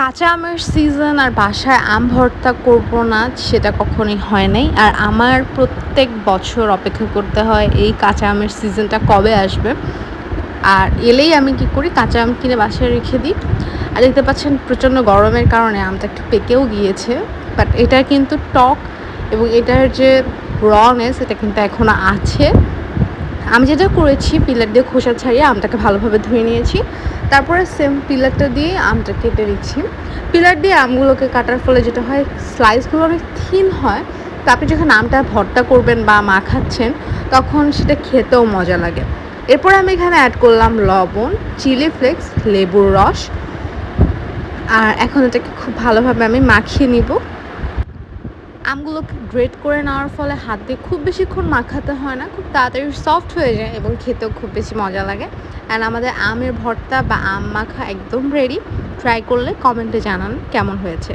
কাঁচা আমের সিজন আর বাসায় আম ভর্তা করব না, সেটা কখনোই হয় নাই। আর আমার প্রত্যেক বছর অপেক্ষা করতে হয় এই কাঁচা আমের সিজনটা কবে আসবে। আর এলেই আমি কি করি, কাঁচা আম কিনে বাসায় রেখে দিই। আর দেখতে পাচ্ছেন প্রচণ্ড গরমের কারণে আমটা একটু পেকেও গিয়েছে। বাট এটা কিন্তু টক এবং এটার যে রনেস এটা কিন্তু এখনও আছে। আমি যেটা করেছি, পিলার দিয়ে খোসা ছাড়িয়ে আমটাকে ভালোভাবে ধুয়ে নিয়েছি। তারপরে সেম পিলারটা দিয়ে আমটা কেটে নিচ্ছি। পিলার দিয়ে আমগুলোকে কাটার ফলে যেটা হয় স্লাইসগুলো অনেক থিন হয়। তো আপনি যখন আমটা ভর্তা করবেন বা মাখাচ্ছেন তখন সেটা খেতেও মজা লাগে। এরপর আমি এখানে অ্যাড করলাম লবণ চিলি ফ্লেক্স লেবুর রস। আর এখন এটাকে খুব ভালোভাবে আমি মাখিয়ে নিব। আমগুলোকে গ্রেট করে নেওয়ার ফলে হাত দিয়ে খুব বেশিক্ষণ মাখাতে হয় না, খুব তাড়াতাড়ি সফট হয়ে যায় এবং খেতেও খুব বেশি মজা লাগে। অ্যান্ড আমাদের আমের ভর্তা বা আম মাখা একদম রেডি ট্রাই করলে কমেন্টে জানান কেমন হয়েছে।